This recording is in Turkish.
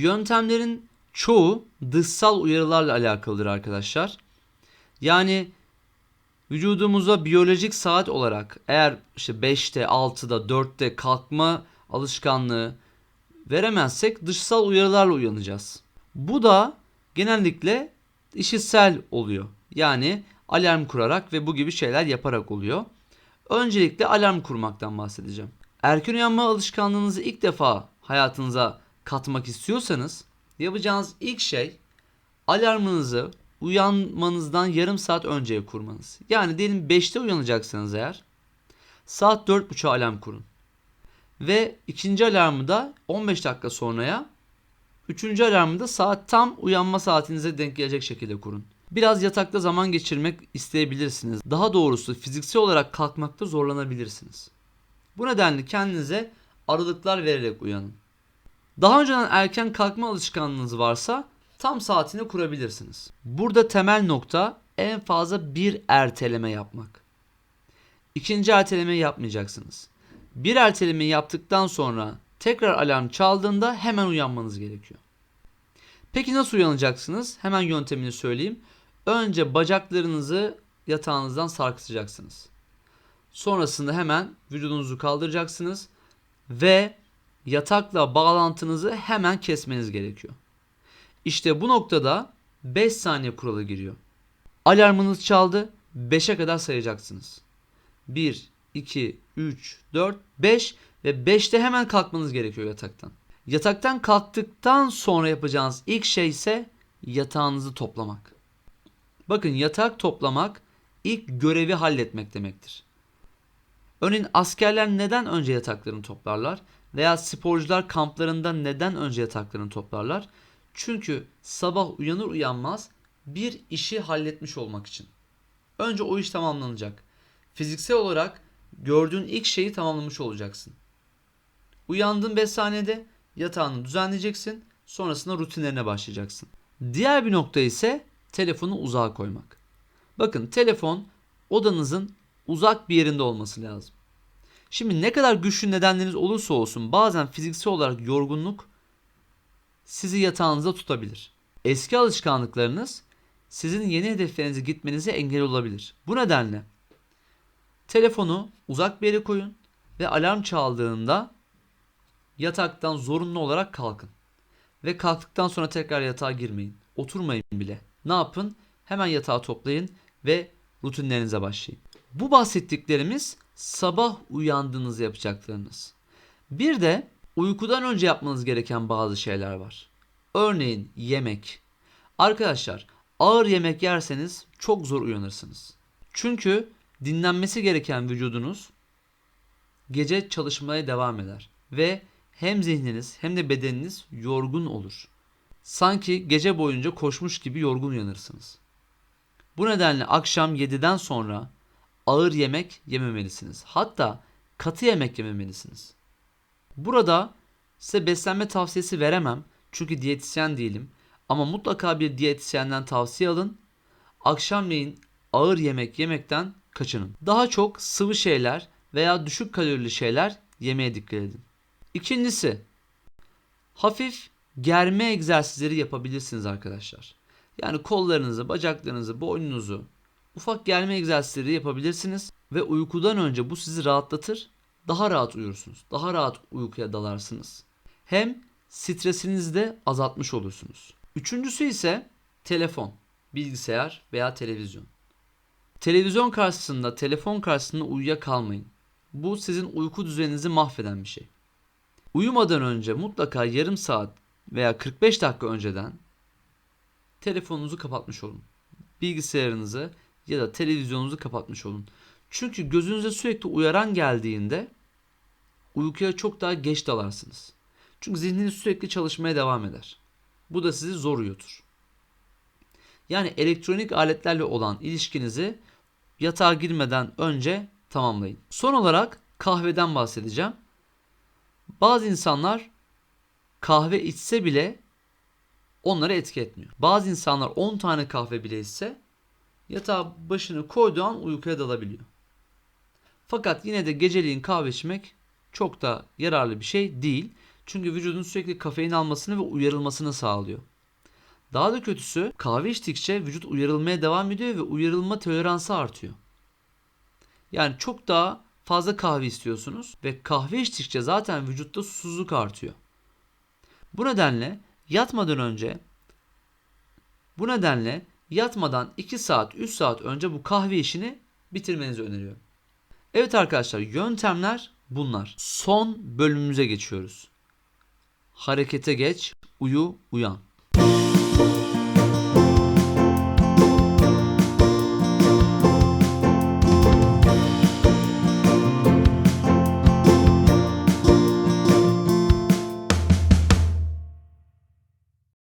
Yöntemlerin çoğu dışsal uyarılarla alakalıdır arkadaşlar. Yani vücudumuza biyolojik saat olarak eğer işte 5'te, 6'da, 4'te kalkma alışkanlığı veremezsek dışsal uyarılarla uyanacağız. Bu da genellikle işitsel oluyor. Yani alarm kurarak ve bu gibi şeyler yaparak oluyor. Öncelikle alarm kurmaktan bahsedeceğim. Erken uyanma alışkanlığınızı ilk defa hayatınıza katmak istiyorsanız yapacağınız ilk şey alarmınızı uyanmanızdan yarım saat önceye kurmanız. Yani diyelim 5'te uyanacaksınız eğer saat 4.30'a alarm kurun. Ve ikinci alarmı da 15 dakika sonraya Üçüncü alarmı da saat tam uyanma saatinize denk gelecek şekilde kurun. Biraz yatakta zaman geçirmek isteyebilirsiniz. Daha doğrusu fiziksel olarak kalkmakta zorlanabilirsiniz. Bu nedenle kendinize aralıklar vererek uyanın. Daha önceden erken kalkma alışkanlığınız varsa tam saatini kurabilirsiniz. Burada temel nokta en fazla bir erteleme yapmak. İkinci ertelemeyi yapmayacaksınız. Bir erteleme yaptıktan sonra tekrar alarm çaldığında hemen uyanmanız gerekiyor. Peki nasıl uyanacaksınız? Hemen yöntemini söyleyeyim. Önce bacaklarınızı yatağınızdan sarkıtacaksınız. Sonrasında hemen vücudunuzu kaldıracaksınız ve yatakla bağlantınızı hemen kesmeniz gerekiyor. İşte bu noktada 5 saniye kuralı giriyor. Alarmınız çaldı. 5'e kadar sayacaksınız. 1, 2, 3, 4, 5 ve 5'te hemen kalkmanız gerekiyor yataktan. Yataktan kalktıktan sonra yapacağınız ilk şey ise yatağınızı toplamak. Bakın yatak toplamak ilk görevi halletmek demektir. Örneğin askerler neden önce yataklarını toplarlar? Veya sporcular kamplarında neden önce yataklarını toplarlar? Çünkü sabah uyanır uyanmaz bir işi halletmiş olmak için. Önce o iş tamamlanacak. Fiziksel olarak gördüğün ilk şeyi tamamlamış olacaksın. Uyandın 5 saniyede yatağını düzenleyeceksin. Sonrasında rutinlerine başlayacaksın. Diğer bir nokta ise telefonu uzağa koymak. Bakın telefon odanızın uzak bir yerinde olması lazım. Şimdi ne kadar güçlü nedenleriniz olursa olsun bazen fiziksel olarak yorgunluk sizi yatağınızda tutabilir. Eski alışkanlıklarınız sizin yeni hedeflerinize gitmenize engel olabilir. Bu nedenle telefonu uzak bir yere koyun ve alarm çaldığında yataktan zorunlu olarak kalkın. Ve kalktıktan sonra tekrar yatağa girmeyin. Oturmayın bile. Ne yapın? Hemen yatağı toplayın ve rutinlerinize başlayın. Bu bahsettiklerimiz sabah uyandığınızda yapacaklarınız. Bir de uykudan önce yapmanız gereken bazı şeyler var. Örneğin yemek. Arkadaşlar ağır yemek yerseniz çok zor uyanırsınız. Çünkü dinlenmesi gereken vücudunuz gece çalışmaya devam eder ve hem zihniniz hem de bedeniniz yorgun olur. Sanki gece boyunca koşmuş gibi yorgun uyanırsınız. Bu nedenle akşam 7'den sonra ağır yemek yememelisiniz. Hatta katı yemek yememelisiniz. Burada size beslenme tavsiyesi veremem çünkü diyetisyen değilim. Ama mutlaka bir diyetisyenden tavsiye alın. Akşamleyin ağır yemek yemekten kaçının. Daha çok sıvı şeyler veya düşük kalorili şeyler yemeye dikkat edin. İkincisi hafif germe egzersizleri yapabilirsiniz arkadaşlar. Yani kollarınızı, bacaklarınızı, boynunuzu ufak germe egzersizleri yapabilirsiniz ve uykudan önce bu sizi rahatlatır. Daha rahat uyursunuz. Daha rahat uykuya dalarsınız. Hem stresinizi de azaltmış olursunuz. Üçüncüsü ise telefon, bilgisayar veya televizyon. Televizyon karşısında, telefon karşısında uyuyakalmayın. Bu sizin uyku düzeninizi mahveden bir şey. Uyumadan önce mutlaka yarım saat veya 45 dakika önceden telefonunuzu kapatmış olun. Bilgisayarınızı ya da televizyonunuzu kapatmış olun. Çünkü gözünüze sürekli uyaran geldiğinde uykuya çok daha geç dalarsınız. Çünkü zihniniz sürekli çalışmaya devam eder. Bu da sizi zor uyutur. Yani elektronik aletlerle olan ilişkinizi yatağa girmeden önce tamamlayın. Son olarak kahveden bahsedeceğim. Bazı insanlar kahve içse bile onlara etki etmiyor. Bazı insanlar 10 tane kahve bile içse yatağa başını koyduğu an uykuya dalabiliyor. Fakat yine de geceliğin kahve içmek çok da yararlı bir şey değil. Çünkü vücudun sürekli kafein almasını ve uyarılmasını sağlıyor. Daha da kötüsü kahve içtikçe vücut uyarılmaya devam ediyor ve uyarılma toleransı artıyor. Yani çok daha fazla kahve istiyorsunuz ve kahve içtikçe zaten vücutta susuzluk artıyor. Bu nedenle yatmadan önce bu nedenle yatmadan 2 saat 3 saat önce bu kahve işini bitirmenizi öneriyorum. Evet arkadaşlar yöntemler bunlar. Son bölümümüze geçiyoruz. Harekete geç, uyu, uyan.